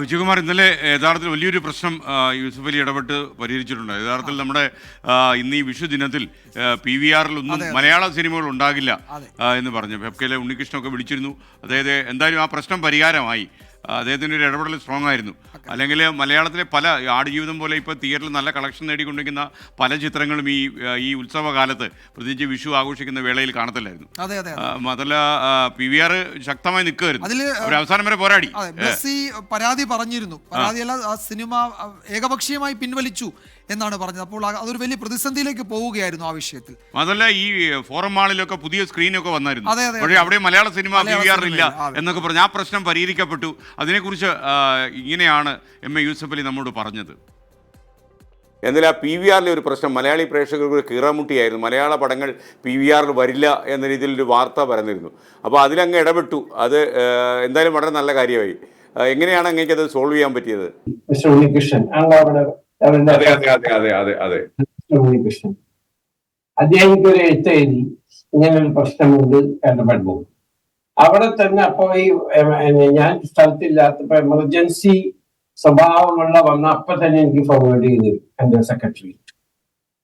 വിജയകുമാർ ഇന്നലെ യഥാർത്ഥത്തിൽ വലിയൊരു പ്രശ്നം യൂസഫ് അലി ഇടപെട്ട് പരിഹരിച്ചിട്ടുണ്ട്. യഥാർത്ഥത്തിൽ നമ്മുടെ ഇന്ന് ഈ വിഷു ദിനത്തിൽ പി വി ആറിൽ ഒന്നും മലയാള സിനിമകൾ ഉണ്ടാകില്ല എന്ന് പറഞ്ഞു. ഫെബ്കയിലെ ഉണ്ണികൃഷ്ണനൊക്കെ വിളിച്ചിരുന്നു. അതായത് എന്തായാലും ആ പ്രശ്നം പരിഹാരമായി. അദ്ദേഹത്തിന്റെ ഒരു ഇടപെടൽ സ്ട്രോങ് ആയിരുന്നു. അല്ലെങ്കിൽ മലയാളത്തിലെ പല ആടുജീവിതം പോലെ ഇപ്പോൾ തിയേറ്ററിൽ നല്ല കളക്ഷൻ നേടിക്കൊണ്ടിരിക്കുന്ന പല ചിത്രങ്ങളും ഈ ഈ ഉത്സവകാലത്ത് പ്രത്യേകിച്ച് വിഷു ആഘോഷിക്കുന്ന വേളയിൽ കാണത്തില്ലായിരുന്നു. അതെ അതെ ആ, മാത്രമല്ല പി വി ആർ ശക്തമായി നിൽക്കുമായിരുന്നു അവർ അവസാനം വരെ പോരാടി. പരാതി പറഞ്ഞിരുന്നു. പരാതിയല്ല ആ സിനിമ ഏകപക്ഷീയമായി പിൻവലിച്ചു. എന്നാണ് പറഞ്ഞത്. അപ്പോൾ അതൊരു വലിയ പ്രതിസന്ധിയിലേക്ക് പോവുകയായിരുന്നു ആ വിഷയത്തിൽ. അതല്ല ഈ ഫോറം മാളിലൊക്കെ പുതിയ സ്ക്രീനൊക്കെ വന്നായിരുന്നു. അതെ, അതെ, പക്ഷേ അവിടെ മലയാള സിനിമ ഇല്ല. എന്നൊക്കെ പറഞ്ഞു ആ പ്രശ്നം പരിഹരിക്കപ്പെട്ടു. അതിനെക്കുറിച്ച് ഇങ്ങനെയാണ് എം എ യൂസഫ് അലി നമ്മോട് പറഞ്ഞത്. എന്നാൽ ആ പി വി ആറിലെ ഒരു പ്രശ്നം മലയാളി പ്രേക്ഷകർക്ക് ഒരു കീറാമുട്ടിയായിരുന്നു. മലയാള പടങ്ങൾ പി വി ആറിൽ വരില്ല എന്ന രീതിയിൽ ഒരു വാർത്ത പറഞ്ഞിരുന്നു അപ്പോൾ അതിലങ്ങ് ഇടപെട്ടു. അത് എന്തായാലും വളരെ നല്ല കാര്യമായി. എങ്ങനെയാണ് അങ്ങേക്ക് അത് സോൾവ് ചെയ്യാൻ പറ്റിയത്? അതെ അതെ അതെ അതെ അതെ അതെ. മിസ്റ്റർ ഉണ്ണികൃഷ്ണൻ അദ്ദേഹം ഒരു എഴുത്ത് എഴുതി ഇങ്ങനെ ഒരു പ്രശ്നമുണ്ട് ഇടപെടുന്നു അവിടെ തന്നെ അപ്പോ ഈ ഞാൻ സ്ഥലത്തില്ലാത്തപ്പോ എമർജൻസി സ്വഭാവമുള്ള വന്ന അപ്പൊ തന്നെ എനിക്ക് ഫോർവേഡ് ചെയ്തു എന്റെ സെക്രട്ടറി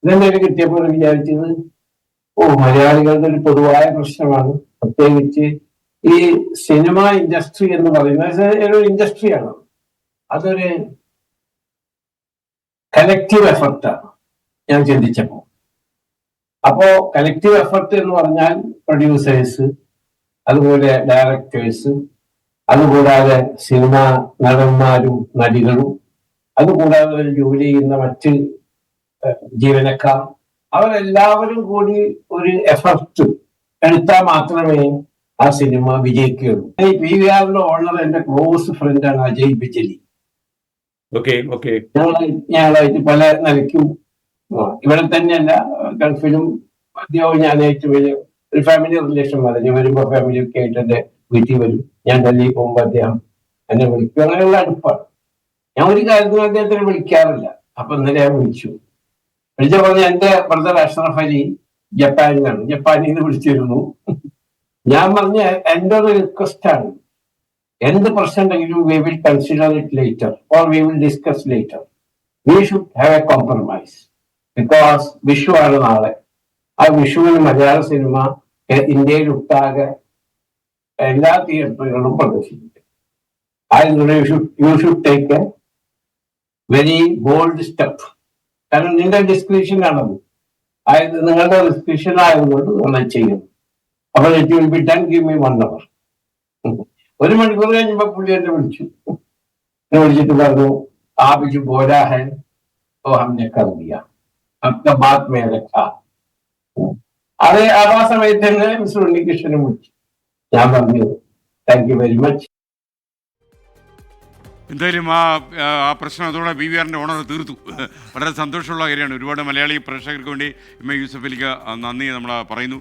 ഇതെന്നെ കിട്ടിയപ്പോൾ വിചാരിച്ചത്? ഓ മലയാളികളുടെ ഒരു പൊതുവായ പ്രശ്നമാണ്. പ്രത്യേകിച്ച് ഈ സിനിമ ഇൻഡസ്ട്രി എന്ന് പറയുന്നത്. ഒരു ഇൻഡസ്ട്രിയാണ് അതൊരു കലക്റ്റീവ് എഫർട്ടാണ് ഞാൻ ചിന്തിച്ചപ്പോ. അപ്പോ കലക്റ്റീവ് എഫർട്ട് എന്ന് പറഞ്ഞാൽ പ്രൊഡ്യൂസേഴ്സ് അതുപോലെ ഡയറക്ടേഴ്സ് അതുകൂടാതെ സിനിമ നടന്മാരും നടികളും അതുകൂടാതെ അവർ ജോലി ചെയ്യുന്ന മറ്റ് ജീവനക്കാർ അവരെല്ലാവരും കൂടി ഒരു എഫർട്ട് എടുത്താൽ മാത്രമേ ആ സിനിമ വിജയിക്കുകയുള്ളൂ. പി വി ആറിന്റെ ഓണർ എന്റെ ക്ലോസ് ഫ്രണ്ടാണ് അജയ് ബിജലി. ഞങ്ങളായിട്ട് പല നിലയ്ക്കും ഇവിടെ തന്നെയല്ല ഗൾഫിലും അദ്ദേഹവും ഞാനായിട്ട് വരും. ഒരു ഫാമിലി റിലേഷൻ പറഞ്ഞു വരുമ്പോ ഫാമിലി ഒക്കെ ആയിട്ട് എന്റെ വീട്ടിൽ വരും. ഞാൻ ഡൽഹി പോകുമ്പോ അദ്ദേഹം എന്നെ വിളിക്കും. അങ്ങനെയുള്ള അടുപ്പാണ്. ഞാൻ ഒരു കാര്യത്തിനും അദ്ദേഹത്തിനെ വിളിക്കാറില്ല. അപ്പൊ ഇന്നലെ ഞാൻ വിളിച്ചു. വിളിച്ച പറഞ്ഞ എന്റെ ബ്രദർ അഷ്റഫ് അലി ജപ്പാനിലാണ്. ജപ്പാനിൽ നിന്ന് വിളിച്ചിരുന്നു. ഞാൻ പറഞ്ഞ എന്റെ ഒരു റിക്വസ്റ്റ് ആണ്. എന്ത് പ്രശ്നം ഉണ്ടെങ്കിലും വി കോംപ്രമൈസ് ബിക്കോസ് വിഷു ആണ് നാളെ. ആ വിഷുവിന് മലയാള സിനിമ ഇന്ത്യയിൽ ഒട്ടാകെ എല്ലാ തിയേറ്ററുകളും പ്രദർശിപ്പിക്കും. You should take a very bold step കാരണം നിന്റെ ഡിസ്ക്രിപ്ഷൻ ആണത്. അതായത് നിങ്ങളുടെ ഡിസ്ക്രിപ്ഷൻ ആയതുകൊണ്ട് നിങ്ങൾ ചെയ്യുന്നു. അപ്പോൾ it will be done give me one hour ഒരു മണിക്കൂർ കഴിഞ്ഞപ്പോ പുള്ളി എന്നെ വിളിച്ചു. എന്നെ വിളിച്ചിട്ട് പറഞ്ഞു ആപിക്ക് പോരാ ഹെ. ഓ ഹെ കറുതിയ ഹമ്മ അത് ആ സമയത്ത് തന്നെ മിസ്റ്റർ ഉണ്ണികൃഷ്ണനെ വിളിച്ചു. ഞാൻ പറഞ്ഞു താങ്ക് യു വെരി മച്ച് എന്തായാലും ആ ആ പ്രശ്നം അതോടെ ബി വി ആറിന്റെ ഓണർ തീർത്തു. വളരെ സന്തോഷമുള്ള കാര്യമാണ്. ഒരുപാട് മലയാളി പ്രേക്ഷകർക്ക് വേണ്ടി എം എ യൂസഫ് നന്ദി നമ്മൾ പറയുന്നു.